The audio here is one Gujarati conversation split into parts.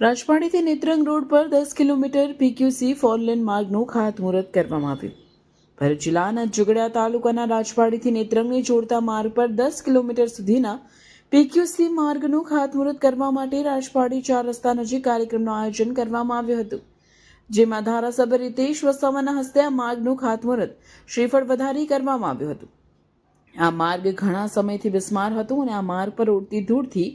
રાજવાડીથી નેત્રંગ રોડ પર દસ કિલોમીટર પીક્યુસી ફોરલેન માર્ગનું ખાતમુહૂર્ત કરવામાં આવ્યું. ભરૂચ જિલ્લાના ઝઘડિયા તાલુકાના રાજપાડીથી નેત્રંગને જોડતા માર્ગ પર દસ કિલોમીટર સુધીના પીક્યુસી માર્ગનું ખાતમુહૂર્ત કરવા માટે રાજપાડી ચાર રસ્તા નજીક કાર્યક્રમનું આયોજન કરવામાં આવ્યું હતું. જેમાં ધારાસભ્ય રીતેશ વસાવાના હસ્તે આ માર્ગનું ખાતમુહૂર્ત શ્રીફળ વધારી કરવામાં આવ્યું હતું. આ માર્ગ ઘણા સમયથી બિસ્માર હતો અને આ માર્ગ પર ઉડતી ધૂળથી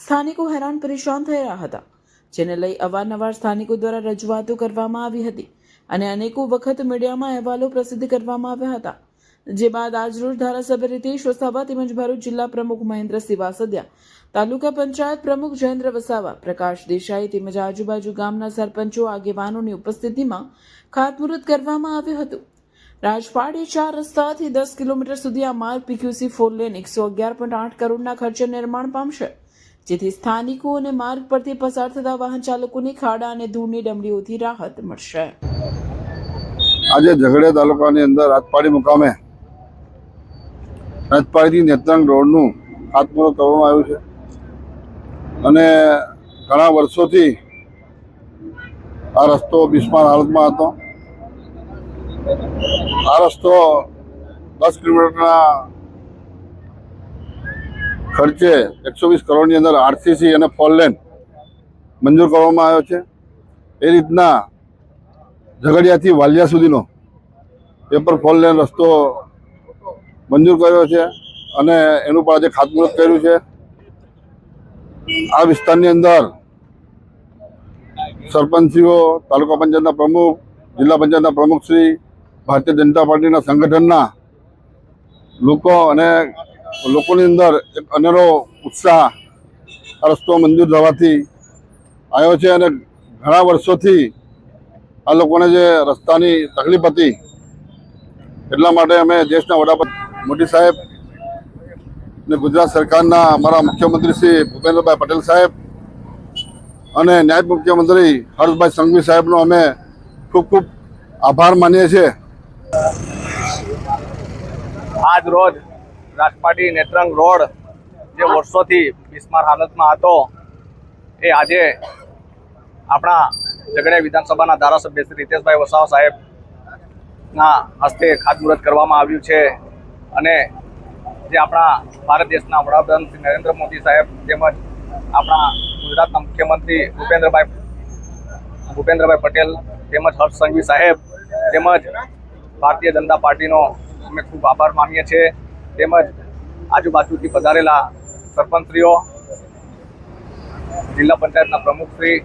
સ્થાનિકો હેરાન પરેશાન થઈ રહ્યા હતા. જેને લઈ અવારનવાર સ્થાનિકો દ્વારા રજૂઆતો કરવામાં આવી હતી અને અનેકો વખત મીડિયામાં અહેવાલો પ્રસિદ્ધ કરવામાં આવ્યા હતા. જે બાદ આજરોજ ધારાસભ્ય રીતેશ વસાવા તેમજ ભરૂચ જિલ્લા પ્રમુખ મહેન્દ્રસિંહ વાસદિયા તાલુકા પંચાયત પ્રમુખ જયેન્દ્ર વસાવા, પ્રકાશ દેસાઈ તેમજ આજુબાજુ ગામના સરપંચો, આગેવાનોની ઉપસ્થિતિમાં ખાતમુહૂર્ત કરવામાં આવ્યું હતું. રાજપાડી ચાર રસ્તાથી દસ કિલોમીટર સુધી આ માર્ગ પીક્યુસી ફોર લેન એકસો અગિયાર પોઈન્ટ આઠ કરોડના ખર્ચે નિર્માણ પામશે. જેથી સ્થાનિકો અને માર્ગ પરથી પસાર થતા વાહન ચાલકોની ખાડા અને ધૂળની ડમરીઓથી રાહત મળશે. આજે ઝઘડિયા તાલુકાની અંદર રાજપાડી મુકામે રાજપાડીથી નેત્રાંગ રોડનું ખાતમુહૂર્ત કરવામાં આવ્યું છે. અને ઘણા વર્ષોથી આ રસ્તો બિસ્માર હાલતમાં હતો. આ રસ્તો દસ કિલોમીટરના ખર્ચે એકસો વીસ કરોડની અંદર આરસીસી અને ફોર લેન મંજૂર કરવામાં આવ્યો છે. એ રીતના ઝઘડિયાથી વાલિયા સુધીનો પેપર ફોર લેન રસ્તો મંજૂર કર્યો છે અને એનું પણ આજે ખાતમુહૂર્ત કર્યું છે. આ વિસ્તારની અંદર સરપંચીઓ તાલુકા પંચાયતના પ્રમુખ, જિલ્લા પંચાયતના પ્રમુખશ્રી, ભારતીય જનતા પાર્ટીના સંગઠનના લોકો અને લોકોની અંદર એક અનેરો ઉત્સાહ આ રસ્તો મંજૂર થવાથી આવ્યો છે અને ઘણા વર્ષોથી આ લોકોને જે રસ્તાની તકલીફ હતી, એટલા માટે અમે દેશના વડાપ્રધાન મોદી સાહેબ ને ગુજરાત સરકારના અમારા મુખ્યમંત્રી શ્રી ભૂપેન્દ્રભાઈ પટેલ સાહેબ અને નાયબ મુખ્યમંત્રી હર્ષભાઈ સંઘવી સાહેબનો અમે ખૂબ ખૂબ આભાર માનીએ છીએ. આજ રોજ રાજપાટી નેત્રંગ રોડ જે વર્ષોથી બિસ્માર હાલતમાં હતો, એ આજે આપણા ઝઘડિયા વિધાનસભાના ધારાસભ્ય શ્રી રીતેશભાઈ વસાવા સાહેબના હસ્તે ખાતમુહૂર્ત કરવામાં આવ્યું છે અને જે આપણા ભારત દેશના વડાપ્રધાન શ્રી નરેન્દ્ર મોદી સાહેબ તેમજ આપણા ગુજરાતના મુખ્યમંત્રી ભૂપેન્દ્રભાઈ ભૂપેન્દ્રભાઈ પટેલ તેમજ હર્ષ સંઘવી સાહેબ તેમજ ભારતીય જનતા પાર્ટીનો અમે ખૂબ આભાર માનીએ છીએ. તેમજ આજુબાજુથી પધારેલા સરપંચશ્રીઓ, જિલ્લા પંચાયતના પ્રમુખશ્રી,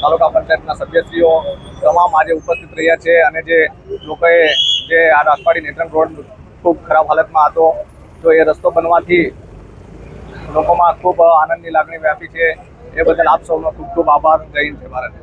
તાલુકા પંચાયતના સભ્યશ્રીઓ તમામ આજે ઉપસ્થિત રહ્યા છે અને જે લોકોએ જે આ રાજપાડી નેત્રંગ રોડ ખૂબ ખરાબ હાલતમાં હતો, તો એ રસ્તો બનવાથી લોકોમાં ખૂબ આનંદની લાગણી વ્યાપી છે. એ બદલ આપ સૌનો ખૂબ ખૂબ આભાર. જય હિન્દ, જય ભારત.